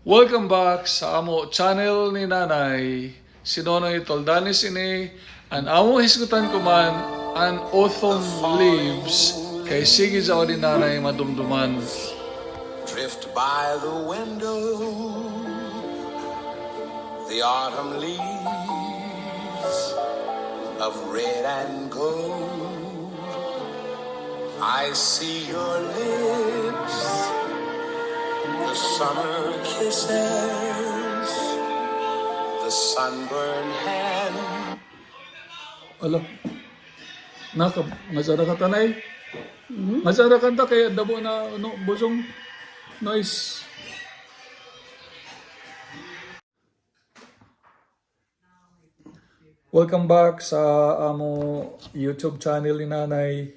Welcome back sa amo channel ni Nanay. Si Nonoy Toldani sini an amo hisgutan ko man an autumn leaves kay sige sa ni Nanay madumduman. drift by the window. The autumn leaves of red and gold. I see your lips, the summer kisses, the sunburned hand. Ala. Naka, masara ka tanay. Masara ka ta kaya dabo na no, busong noise. Welcome back sa amo YouTube channel ni Nanay.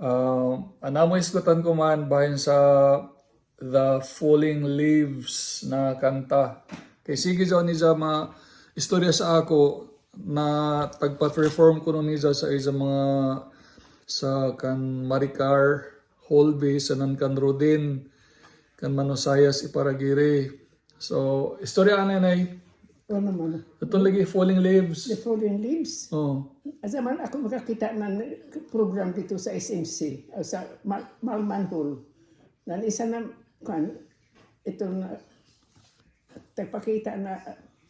Um, anamo isgutan ko man bahin sa The Falling Leaves na kanta. Kay sige sa ni ma istorya sa ako na tagpa-perform ko nun niya sa isa mga sa kan Maricar Holby sa nan kan Rodin kan Manosayas Iparagiri. So, istorya ano nay? O naman. Ito lagi Falling Leaves. The Falling Leaves. Oh. Asa man ako makakita ng program dito sa SMC, sa Mal- Malman Hall. Nan isa na, kan, ito na, tagpakita na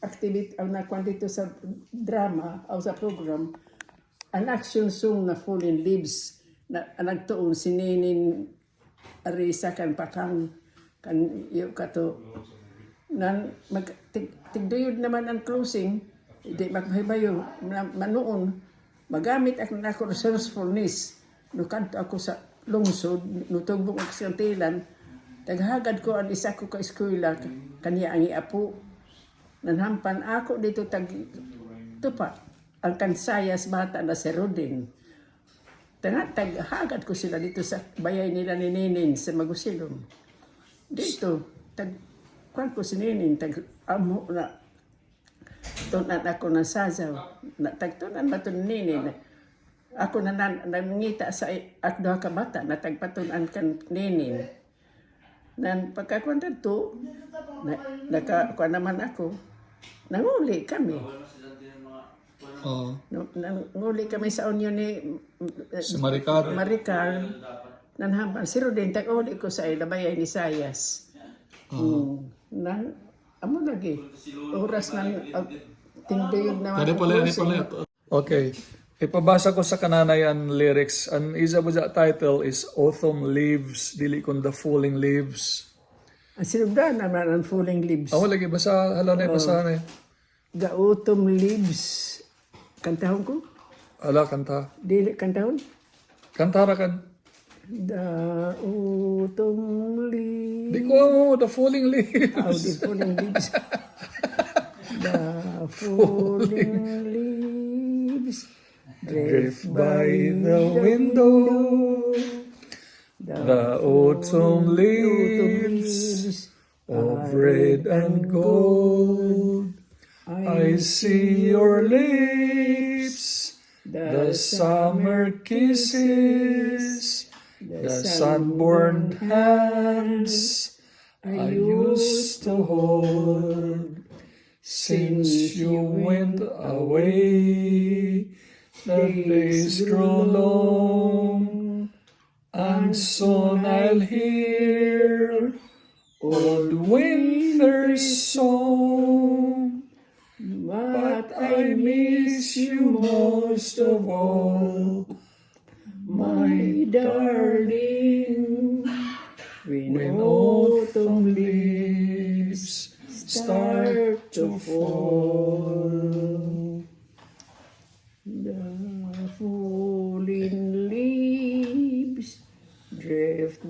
activity, o na kwan sa drama, o sa program, an action song na Falling Leaves, na na nagtuon si Ninin Arisa kan pakang kan yung kato nan mag tig, naman ang closing di magmahibayo na manoon magamit ako na ako resourcefulness. No ako sa lungsod no tugbong ako sa tilan taghagad ko ang isa ko ka eskwela kaniya ang iapo nanhampan ako dito tag tupa ang kansayas bata na si Rodin taghagad ko sila dito sa bayay nila ni Ninin sa Magusilong. Dito, tag, kwan ko si Ninin, tag, amo na, tunan ako ng sasaw. Na, tagtunan ba ito ni Ninin? Ako na nan, nangita sa akdo ka bata, na tagpatunan kan Ninin. Nan pagkakwanta to, na, naka, kwan naman ako, nanguli kami. Oh. No, nanguli kami sa union ni Si Maricar. Maricar, nanhampan. Si Rodin, tag-uli ko sa ilabay ni Sayas. Mm. Nan, amo lagi. Oras ng uh, tinduyog naman. Pwede pala, closing. pala. Okay. Ipabasa ko sa kananayan lyrics. Ang isa ba title is Autumn Leaves, dili kon The Falling Leaves. Ang sinugdan naman ang falling leaves. Ako lagi basa, hala na basa na. The autumn leaves. Kantahon ko? Ala kanta. Dili kantahon? Kantara kan. The autumn leaves. Di ko mo, The Falling Leaves. Oh, the falling leaves. the falling leaves Drift by the window. The autumn leaves of red and gold. I see your lips, the summer kisses, the sunburned hands I used to hold. Since you went away, the days grow long, and soon I'll hear old winter's song. But I miss you most of all, my darling. When autumn leaves start to fall.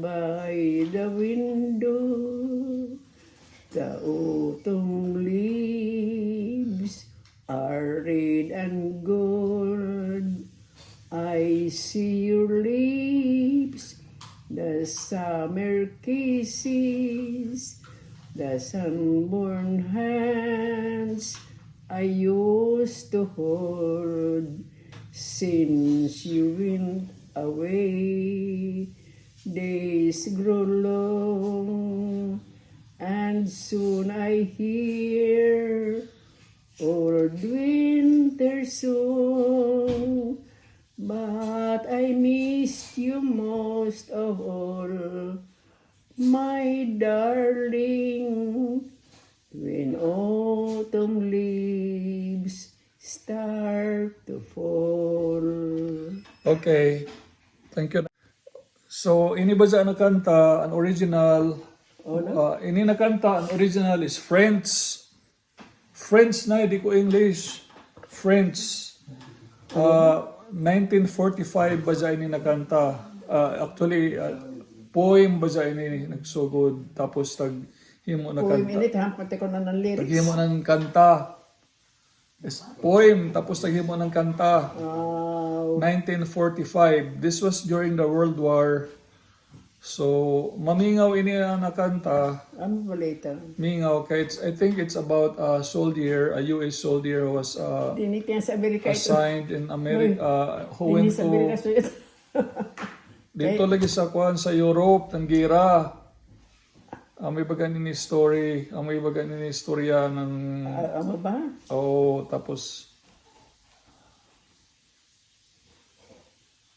By the window. The autumn leaves are red and gold. I see your lips, the summer kisses, the sunborn hands I used to hold since you went away. Days grow long and soon I hear old winter song, but I missed you most of all, my darling. When autumn leaves start to fall. Okay. Thank you. So, ini ba sa kanta, an original, uh, ini na kanta, an original is Friends. Friends na, di ko English. Friends. Uh, 1945 ba ini na kanta? Uh, actually, uh, poem ba ini nagsugod. Tapos tag himo na Poem kanta. init, hampate ko na ng lyrics. Taghimo ng kanta. Yes, poem, tapos taghimo ng kanta. Wow. 1945. This was during the World War. So, mamingaw ini ang nakanta. Ano ba later? Mingaw, kaya it's, I think it's about a soldier, a US soldier who was uh, assigned in America, who Dinit went to, dito lagi sa kuan sa Europe, ng gira. Ang may baga ni story, ang may baga ni istorya ng Ah, ano ba? Oh, tapos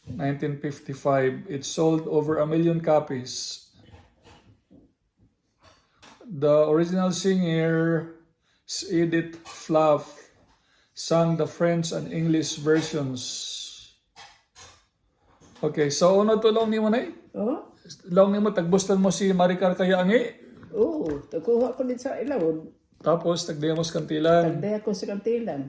1955, it sold over a million copies. The original singer, Edith Fluff, sang the French and English versions. Okay, so ano to lang ni mo na Oh? Lang ni mo, tagbustan mo si Maricar Kayangi. Oo. Takuha ko din sa ilawod. Tapos, tagdemos kantilan. Tagday ako sa kantilan.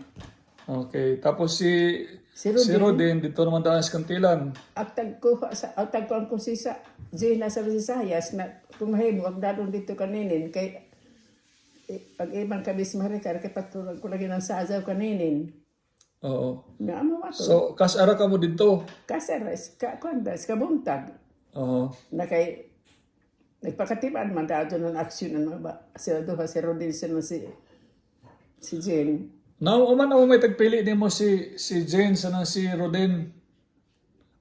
Okay, tapos si Si si Rodin. Rodin dito naman daan sa kantilan. Ang tagkuha sa, ang tagkuhan ko si sa, Zena sa Visayas na kumahimo, ang dalong dito kaninin, kay eh, pag iban kami sa Marika, kay patulang ko lagi ng sazaw kaninin. Oo. Na ano ba to? So, kasara ka mo dito. Kasaras, ka, kwandas, kabuntag. Oo. Na kay, nagpakatipan man dado ng aksyon ng mga ba, sila si Rodin, sila si, si Jen. Now, uman na mo may tagpili ni mo si si Jane sa nang si Rodin.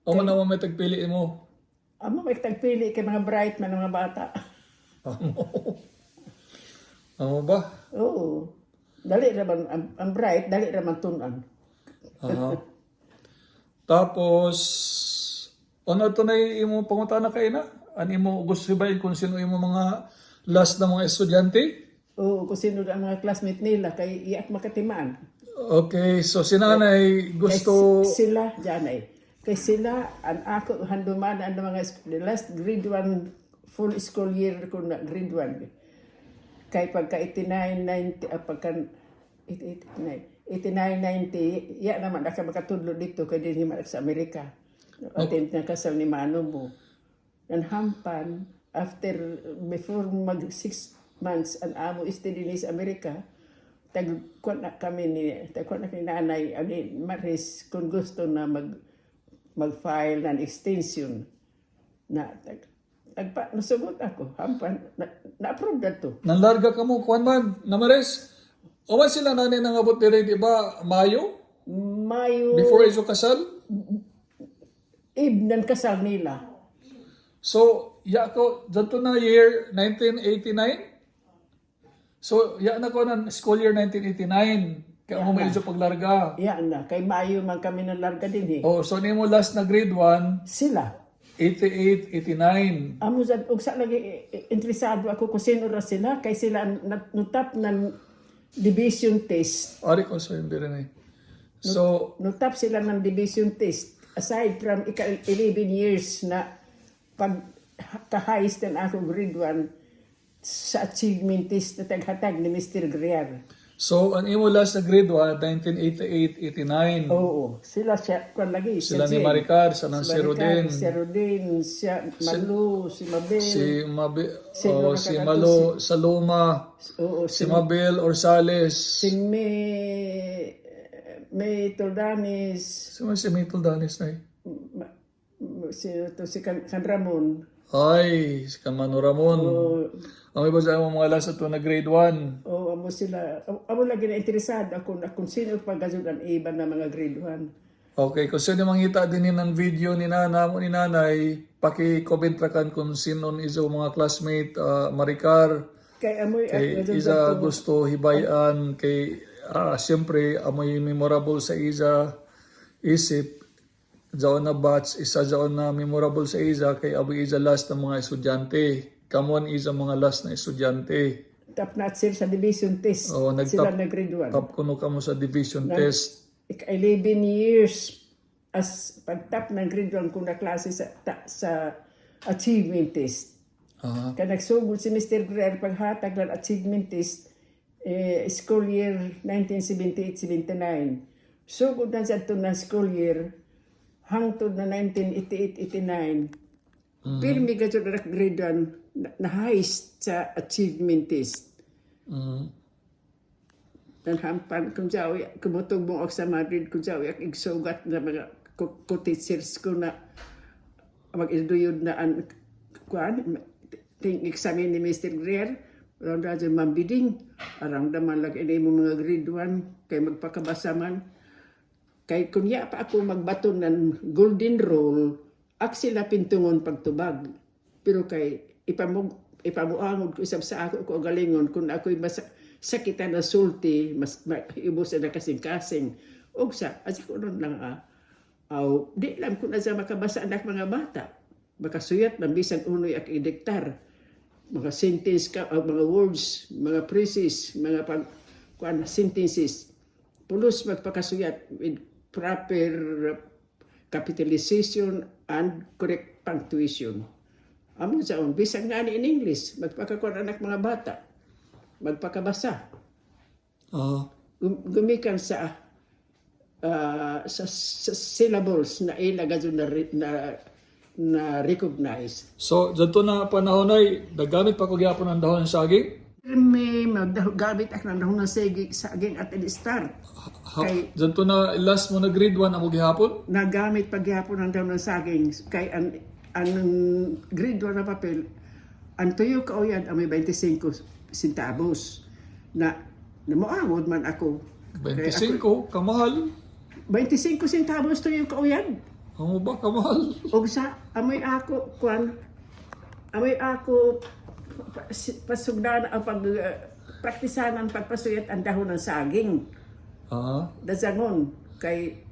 Uman na mo may tagpili mo. Amo may tagpili kay mga bright man ng mga bata. Ano ba? Oo. Dali raman, ang, ang bright, dali raman tunan. Aha. Tapos, ano to na imo pangutana kay na? Ano imo gusto ba kung sino imo mga last na mga estudyante? Oo, kung sino ang mga classmate nila, kay iyak makatimaan. Okay, so si nanay gusto... Kay si- sila, dyan ay. Kay sila, ang ako, handuman, ang mga, the last grade 1, full school year ko na, grade 1. Kay pagka 89, 90, ah, pagka 89, 89, 90, ya naman, naka makatudlo dito, kay din sa Amerika. Attend na kasal ni Mano mo. Ang hampan, after, before mag six months, ang amo istay din sa Amerika, tagkuan na kami ni tagkuan na kay nanay ani Maris kung gusto na mag mag-file ng extension na tag tagpa nasugot ako hampan na, na-approve na to Nanlarga ka mo, kuan man, namares. O man sila nanay nang abot dire, di ba, Mayo? Mayo Before iso kasal? Ib ng kasal nila So, ya ko, dito na year 1989. So, ya na ko ng school year 1989. Kaya mo medyo paglarga. yan na kay Mayo man kami na larga din eh Oh, so ni mo last na grade 1, sila 88, 89. amo sa ug sa lagi eh, interesado ako kung sino ra sila kay sila nat- nutap ng division test Ari ko so hindi rin eh. So, Nutap sila ng division test. Aside from ika 11 years na pag ka-highest na ako grade 1 sa achievement test na taghatag ni Mr. Grier. so ang imo last na grade 1, 1988, 89. Oo, sila siya, kung lagi, Sila siya ni. Maricar, sa nang Si si Rodin, Si Rodin, siya, Malu, si Mabel. si Mabi, Sino oh, si kagato? Malo, Saluma, oo, si si, Mabel Orsales, si May, May Tordanis, si si Maple Danis na eh. si, to, si Can, Can Ramon. Ay, si Kamano Ramon. Oo, Ang iba sa mga last at na grade 1. Oo, amo sila. Amo lagi na interesado ako na kung sino pa gazon ang iba na mga grade 1. Okay, kung sino mangita din ng video ni nana mo ni nanay, paki-comment ra kan kung sino iso mga classmate, ah, Maricar, Kay amoy Kay isa gusto hibayan kay ah, siyempre amoy memorable sa isa isip jaon na batch isa jaon na memorable sa isa kay abo isa last ng mga estudyante kamon isa mga last na estudyante top notcher sa division test. Oo, nag-top- Sila na grade 1. top kuno kamo sa division test Ik 11 years as pag-top ng 1 kung na klase sa, ta, sa achievement test. ah Kaya nagsugod si Mr. Greer paghatag ng achievement test eh, school year 1978-79. Sugod na sa ito na school year hangtod na 1988-89. Pirmi ka sa grade 1 na, na highest sa achievement test. mm, Dan hampan kung sawi kumutog mo ako sa Madrid kung sawi ak igsugat na mga ku-teachers ko na mag-iduyod na an kuan ting examen ni Mr. Greer Around na dyan mambiding. Arang daman lang ini mo mga grade 1 kay magpakabasa man. Kay kunya pa ako magbato ng golden rule, ak sila pintungon pagtubag. Pero kay ipamug ipamuangod ko isab sa ako ko galingon kung ako'y mas sakitan na sulti, mas maibos na kasing-kasing. Og sa, as ko nun lang ah, aw, di lang kung na sa makabasa anak mga bata. Makasuyat ng bisag unoy ak idiktar. Mga sentence ka, ah, mga words, mga phrases, mga pag, kuan, sentences. Pulos magpakasuyat with proper capitalization and correct punctuation. Amo sa on, bisag nga ni in English, magpakakuan anak mga bata, magpakabasa. ah Gum- gumikan sa ah, sa, sa syllables na ila gadyo na, na na recognize. so dito na panahon ay nagamit pa ko gyapon ang dahon ng saging May maggamit ako ng dahon ng saging sa aging at start. ha, Kay- dito na last mo na grade 1 amo gihapon Nagamit paghapon ng dahon ng saging kay ang ang grade 1 na papel ang tuyo ka oyad ang may 25 centavos na namuawod man ako. Kay ako- 25 kamahal 25 centavos tuyo ka oyad. amo ba kamahal Og sa amoy ako kwan amoy ako pasugdan ang pag uh, praktisanan pagpasuyat ang dahon ng saging. ah. Dasangon. Kay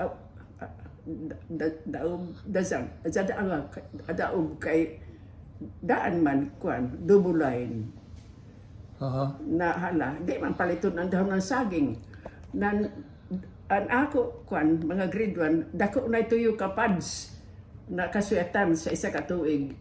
uh, uh, da, da, daog dasang daog daog kay daan man kwan line. Ah na hala di man paliton ang dahon ng saging. Nan an ako kwan mga grade 1 dako na tuyo ka pads na kasuyatan sa isa ka tuig